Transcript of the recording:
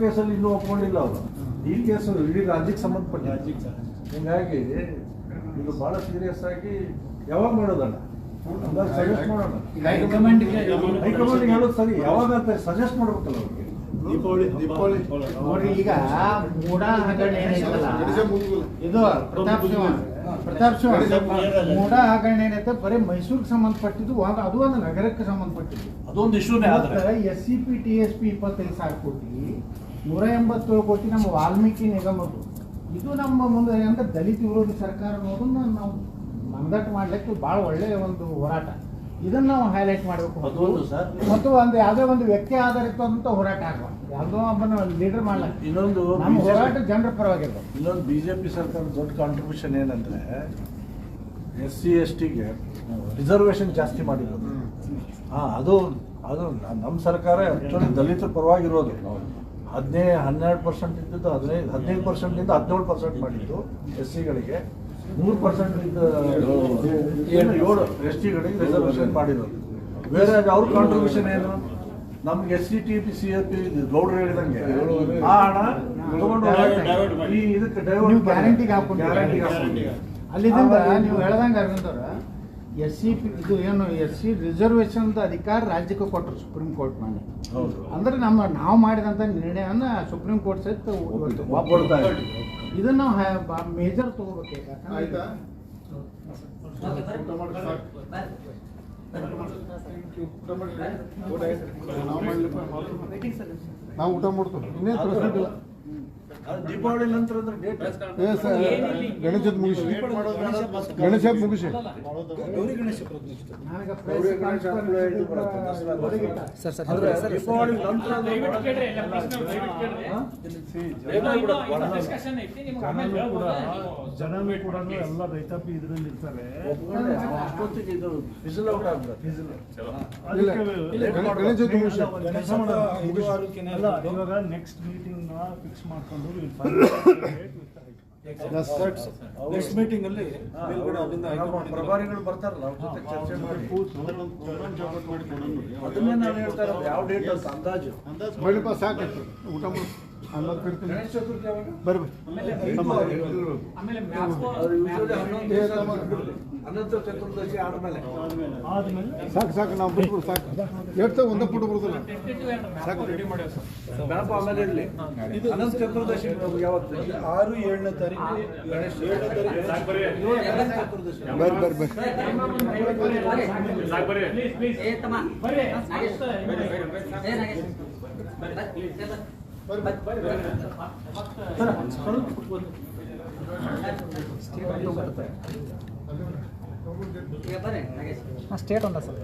ಕೇಸಲ್ಲಿ ಇನ್ನೂ ಒಪ್ಕೊಂಡಿಲ್ಲ ಅವರು. ಈ ಕೇಸು ಇಡೀ ರಾಜ್ಯಕ್ಕೆ ಸಂಬಂಧಪಟ್ಟ ಹಿಂಗಾಗಿ ಇದು ಬಹಳ ಸೀರಿಯಸ್ ಆಗಿ ಯಾವಾಗ ಮಾಡೋದಲ್ಲ ಸಜೆಸ್ಟ್ ಮಾಡೋಣ. ಹೈಕಮಾಂಡ್ ಹೇಳೋದು ಸರಿ. ಯಾವಾಗ ಸಜೆಸ್ಟ್ ಮಾಡ್ಬೇಕಲ್ಲ ಅವ್ರಿಗೆ. ದೀಪಾವಳಿ ದೀಪಾವಳಿ. ನೋಡಿ ಈಗ ಮೂಡ ಹಗರಣ ಏನೈತಲ್ಲ ಇದು ಪ್ರತಾಪ್ ಸಿಂಹ. ಪ್ರತಾಪ್ ಸಿಂಹ ಮೂಡ ಹಗರಣ ಏನೈತೆ? ಬರೀ ಮೈಸೂರಿಗೆ ಸಂಬಂಧಪಟ್ಟಿದ್ದು ಅದು ಒಂದು ನಗರಕ್ಕೆ ಸಂಬಂಧಪಟ್ಟಿದ್ದು. ಅದೊಂದು ಇಶ್ಯೂನೇ ಆದ್ರೆ. S C P T S P ಇಪ್ಪತ್ತೈದು ಸಾವಿರ ಕೋಟಿ ನೂರ ಎಂಬತ್ತೇಳು ಕೋಟಿ ನಮ್ಮ ವಾಲ್ಮೀಕಿ ನಿಗಮದ್ದು. ಇದು ನಮ್ಮ ಮುಂದೆ ಅಂದ್ರೆ ದಲಿತ ವಿರೋಧಿ ಸರ್ಕಾರ ಅನ್ನೋದನ್ನ ನಾವು ಮಂದಟ್ ಮಾಡ್ಲಿಕ್ಕೆ ಭಾಳ ಒಳ್ಳೆಯ ಒಂದು ಹೋರಾಟ. ಇದನ್ನ ನಾವು ಹೈಲೈಟ್ ಮಾಡಬೇಕು. ಮತ್ತು ಒಂದು ಯಾವುದೇ ಒಂದು ವ್ಯಕ್ತಿ ಆಧಾರಿತ ಹೋರಾಟ ಆಗಬಾರ್ದು ಯಾವುದೋ ಒಬ್ಬನ ಲೀಡರ್ ಮಾಡ್ಲಕ್ಕೆ ಇನ್ನೊಂದು ನಮ್ಮ ಹೋರಾಟ ಜನರ ಪರವಾಗಿರ್ಬೇಕು. ಇನ್ನೊಂದು ಬಿಜೆಪಿ ಸರ್ಕಾರ ದೊಡ್ಡ ಕಾಂಟ್ರಿಬ್ಯೂಷನ್ ಏನಂದ್ರೆ ಎಸ್ ಸಿ ಎಸ್ ಟಿಗೆ ರಿಸರ್ವೇಶನ್ ಜಾಸ್ತಿ ಮಾಡಿರೋದು. ಹಾ ಅದು ಅದು ನಮ್ಮ ಸರ್ಕಾರ ಆಕ್ಚುಲಿ ದಲಿತರ ಪರವಾಗಿರೋದು. ಹದಿನೈದು ಹನ್ನೆರಡು ಪರ್ಸೆಂಟ್ ಇದ್ದದ್ದು ಹದಿನೈದು ಹದಿನೈದು ಪರ್ಸೆಂಟಿಂದ ಹದಿನೇಳು ಪರ್ಸೆಂಟ್ ಮಾಡಿದ್ದು ಎಸ್ ಸಿಗಳಿಗೆ ಮೂರು ಪರ್ಸೆಂಟ್ ಇದ್ದ ಏನು ಏಳು ಎಸ್ ಟಿಗಳಿಗೆ ರಿಸರ್ವೇಷನ್ ಮಾಡಿರೋದು. ಬೇರೆ ಅವ್ರ ಕಾಂಟ್ರಿಬ್ಯೂಷನ್ ಏನು? ನಮ್ಗೆ S C T P C F P ಗೌಡ್ರು ಹೇಳಿದಂಗೆ ಆ ಹಣ ತಗೊಂಡು. ಈ ಇದಕ್ಕೆ ನೀವು ಡೈವರ್ಟ್ ಗ್ಯಾರಂಟಿಗೆ ಹಾಕೊಂಡು ಗ್ಯಾರಂಟಿಗೆ ಹಾಕೊಂಡು ಅಲ್ಲಿಂದ ನೀವು ಹೇಳ್ದಂಗೆ ಅರವಿಂದ್ ಅವ್ರ ಎಸ್ ಸಿ ಪಿ ಇದು ಏನು ಎಸ್ ಸಿ ರಿಸರ್ವೇಶನ್ ಅಧಿಕಾರ ರಾಜ್ಯಕ್ಕೆ ಕೊಟ್ಟರು ಸುಪ್ರೀಂ ಕೋರ್ಟ್ ಮನೆ ಅಂದ್ರೆ ನಮ್ಮ ನಾವು ಮಾಡಿದಂಥ ನಿರ್ಣಯನ ಸುಪ್ರೀಂ ಕೋರ್ಟ್ ಸಹಿತ ಇವತ್ತು ಒಪ್ಕೊಳ್ತಾ ಇದೆ. ಇದನ್ನ ನಾವು ಮೇಜರ್ ತಗೋಬೇಕು ನಾವು ಊಟ ಮಾಡ್ತೀವಿ. ಇನ್ನೇನು ದೀಪಾವಳಿ ನಂತರ ಗಣೇಶದ್ ಮುಗಿಸಿ. ಗಣೇಶ ಮುಗಿಸಿ. ಗಣೇಶ. ಅಂದ್ರೆ ದೀಪಾವಳಿ ನಂತರ? ಜನನು ಕೂಡ ಎಲ್ಲ ರೈತಾಪಿ ಇದರಲ್ಲಿ ಇರ್ತಾರೆ. ಮುಗಿಸಿ ಇವಾಗ ನೆಕ್ಸ್ಟ್ ಮೀಟಿಂಗ್ನ ಫಿಕ್ಸ್ ಮಾಡ್ಕೊಂಡು ನೆಕ್ಸ್ಟ್ ಮೀಟಿಂಗ್ ಅಲ್ಲಿ ಪ್ರಭಾರಿಗಳು ಬರ್ತಾರಲ್ಲ ಅವ್ರ ಜೊತೆ ಚರ್ಚೆ ಮಾಡಿ ಅದನ್ನೇ ನಾನು ಹೇಳ್ತಾ ಇರೋದು ಯಾವ ಡೇಟ್ ಅಂತ ಅಂದಾಜು ಅಂದಾಜು ಊಟ ಮಾಡಿ ಗಣೇಶ ಚತುರ್ಥಿ ಯಾವಾಗ? ಬರ್ರಿ ತಮ್ಮ ಅದು usually ಹನ್ನೊಂದು ದಿವಸ ಬಿಡ್ಲಿ. ಅನಂತ ಚತುರ್ದಶಿ ಆದ್ಮೇಲೆ. ಸಾಕು ಸಾಕು ನಾವು ಬಿಟ್ಬಿಡು ಸಾಕು. ಎಷ್ಟು ಒಂದೇ ಪುಟ್ಟು ಬರುದಿಲ್ಲ ಸಾಕು. ಗಣಪ ಆಮೇಲೆ ಇರ್ಲಿ. ಅನಂತ ಚತುರ್ದಶಿ ಯಾವತ್ತು? ಆರು ಏಳನೇ ತಾರೀಕು ಗಣೇಶ ಏಳನೇ ತಾರೀಕು ಅನಂತ ಚತುರ್ದಶಿ ಬರ್ರಿ ಬರ್ರಿ ಬರ್ರಿ ಸ್ಟೇಟ್ ಒಂದ ಸರ್.